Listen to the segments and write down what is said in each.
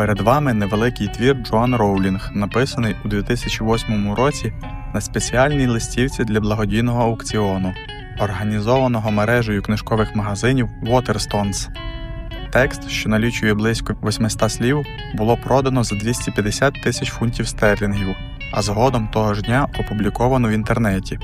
Перед вами невеликий твір Джоан Роулінг, написаний у 2008 році на спеціальній листівці для благодійного аукціону, організованого мережею книжкових магазинів Waterstones. Текст, що налічує близько 800 слів, було продано за 250 тисяч фунтів стерлінгів, а згодом того ж дня опубліковано в інтернеті.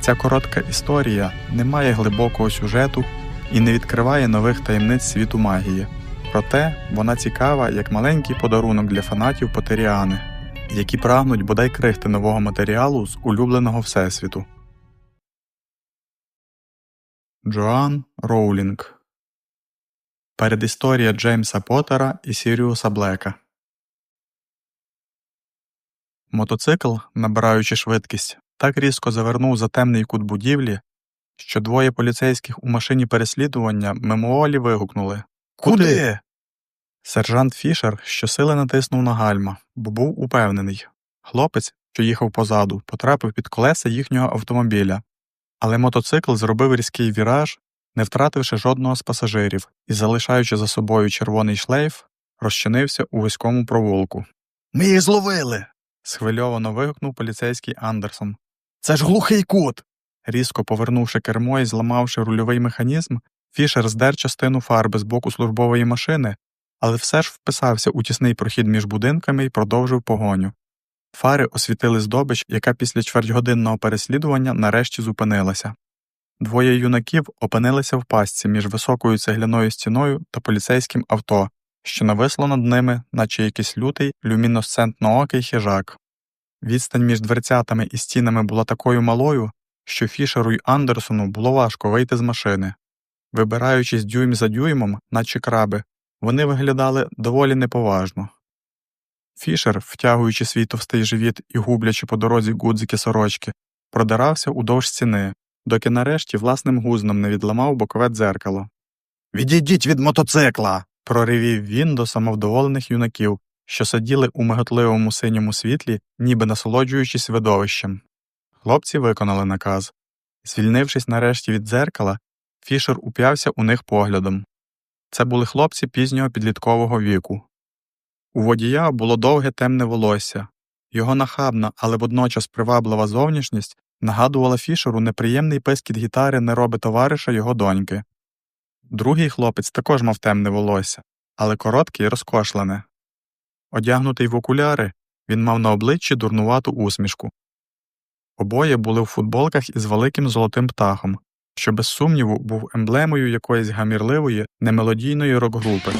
Ця коротка історія не має глибокого сюжету і не відкриває нових таємниць світу магії. Проте вона цікава як маленький подарунок для фанатів Потеріани, які прагнуть бодай крихти нового матеріалу з улюбленого Всесвіту. Джоан Роулінг Передісторія Джеймса Поттера і Сіріуса Блека Мотоцикл, набираючи швидкість, так різко завернув за темний кут будівлі, що двоє поліцейських у машині переслідування мимоволі вигукнули Куди? Сержант Фішер щосили натиснув на гальма, бо був упевнений. Хлопець, що їхав позаду, потрапив під колеса їхнього автомобіля, але мотоцикл зробив різкий віраж, не втративши жодного з пасажирів і, залишаючи за собою червоний шлейф, розчинився у вузькому провулку. Ми їх зловили. Схвильовано вигукнув поліцейський Андерсон. Це ж глухий кут. Різко повернувши кермо і зламавши рульовий механізм, Фішер здер частину фарби з боку службової машини, але все ж вписався у тісний прохід між будинками і продовжив погоню. Фари освітили здобич, яка після чвертьгодинного переслідування нарешті зупинилася. Двоє юнаків опинилися в пастці між високою цегляною стіною та поліцейським авто, що нависло над ними, наче якийсь лютий люміносцентноокий хижак. Відстань між дверцятами і стінами була такою малою, що Фішеру й Андерсону було важко вийти з машини. Вибираючись дюйм за дюймом, наче краби, вони виглядали доволі неповажно. Фішер, втягуючи свій товстий живіт і гублячи по дорозі гудзики сорочки, продирався удовж стіни, доки нарешті власним гузном не відламав бокове дзеркало. Відійдіть від мотоцикла. Проривів він до самовдоволених юнаків, що сиділи у миготливому синьому світлі, ніби насолоджуючись видовищем. Хлопці виконали наказ. Звільнившись нарешті від дзеркала, Фішер уп'явся у них поглядом. Це були хлопці пізнього підліткового віку. У водія було довге темне волосся. Його нахабна, але водночас приваблива зовнішність нагадувала Фішеру неприємний пискіт гітари не роби товариша його доньки. Другий хлопець також мав темне волосся, але коротке і розкошлене. Одягнутий в окуляри, він мав на обличчі дурнувату усмішку. Обоє були в футболках із великим золотим птахом, що без сумніву був емблемою якоїсь гамірливої, немелодійної рок-групи.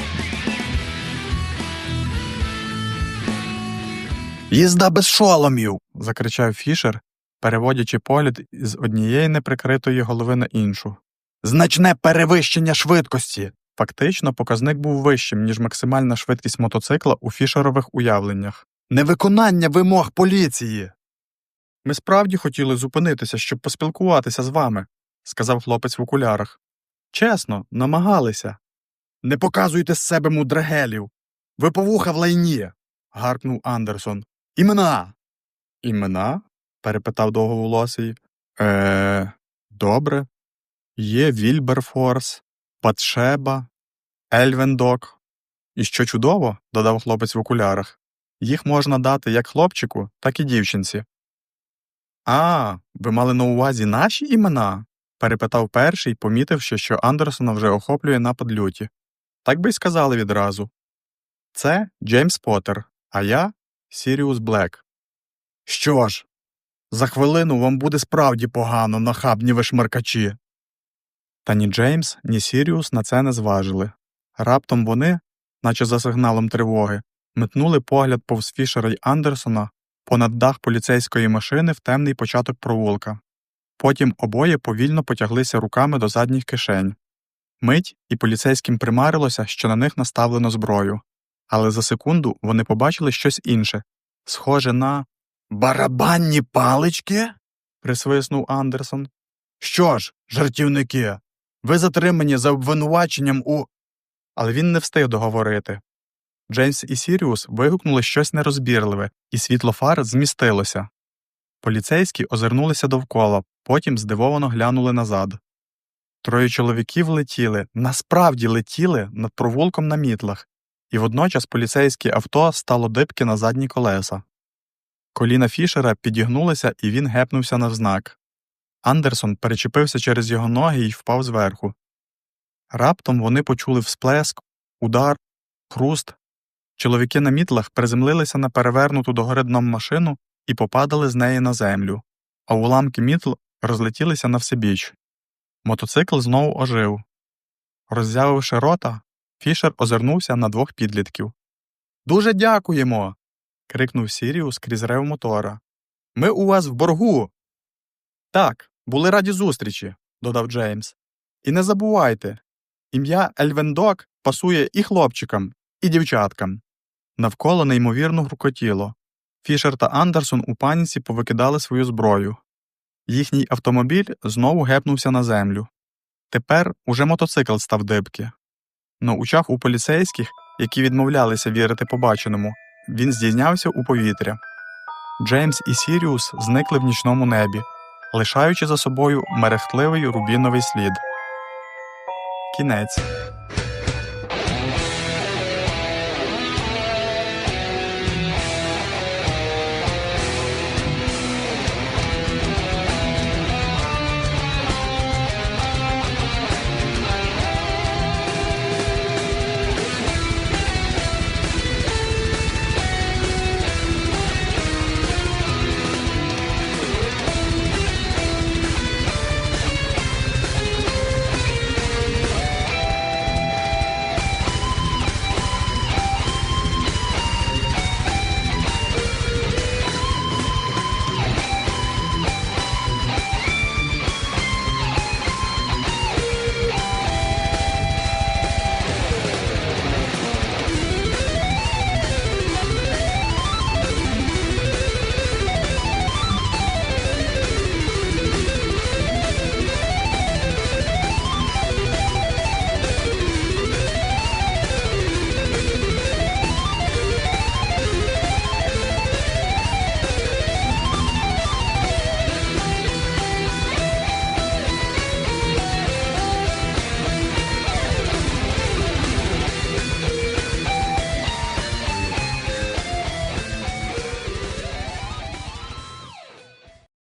Їзда без шоломів. закричав Фішер, переводячи погляд із однієї неприкритої голови на іншу. Значне перевищення швидкості. Фактично, показник був вищим, ніж максимальна швидкість мотоцикла у фішерових уявленнях. Невиконання вимог поліції. Ми справді хотіли зупинитися, щоб поспілкуватися з вами, сказав хлопець в окулярах. Чесно, намагалися. Не показуйте з себе мудрагелів. Ви повуха в лайні. гаркнув Андерсон. Імена. Імена? перепитав довговолосий. Е, добре. Є Вільберфорс, Патшеба, Ельвендок. І що чудово, додав хлопець в окулярах, їх можна дати як хлопчику, так і дівчинці. А, ви мали на увазі наші імена? Перепитав перший, помітивши, що Андерсона вже охоплює напад люті. Так би й сказали відразу. Це Джеймс Поттер, а я Сіріус Блек. Що ж, за хвилину вам буде справді погано, нахабні ви шмаркачі. Та ні Джеймс, ні Сіріус на це не зважили. Раптом вони, наче за сигналом тривоги, метнули погляд повз Фішера й Андерсона понад дах поліцейської машини в темний початок провулка. Потім обоє повільно потяглися руками до задніх кишень. Мить і поліцейським примарилося, що на них наставлено зброю. Але за секунду вони побачили щось інше схоже на. Барабанні палички? присвиснув Андерсон. Що ж, жартівники, ви затримані за обвинуваченням у. Але він не встиг договорити. Джеймс і Сіріус вигукнули щось нерозбірливе, і світло фар змістилося. Поліцейські озирнулися довкола, потім здивовано глянули назад. Троє чоловіків летіли, насправді летіли над провулком на мітлах, і водночас поліцейське авто стало дибки на задні колеса. Коліна Фішера підігнулися, і він гепнувся навзнак. Андерсон перечепився через його ноги і впав зверху. Раптом вони почули всплеск, удар, хруст. Чоловіки на мітлах приземлилися на перевернуту догори дном машину і попадали з неї на землю, а уламки мітл розлетілися на всебіч. Мотоцикл знову ожив. Роззявивши рота, Фішер озирнувся на двох підлітків. Дуже дякуємо. крикнув Сіріус крізь рев мотора. Ми у вас в боргу. Так, були раді зустрічі, додав Джеймс. І не забувайте, ім'я Ельвендок пасує і хлопчикам, і дівчаткам. Навколо неймовірно грукотіло. Фішер та Андерсон у паніці повикидали свою зброю. Їхній автомобіль знову гепнувся на землю. Тепер уже мотоцикл став дибки. На очах у поліцейських, які відмовлялися вірити побаченому, він здійнявся у повітря. Джеймс і Сіріус зникли в нічному небі, лишаючи за собою мерехтливий рубіновий слід. Кінець.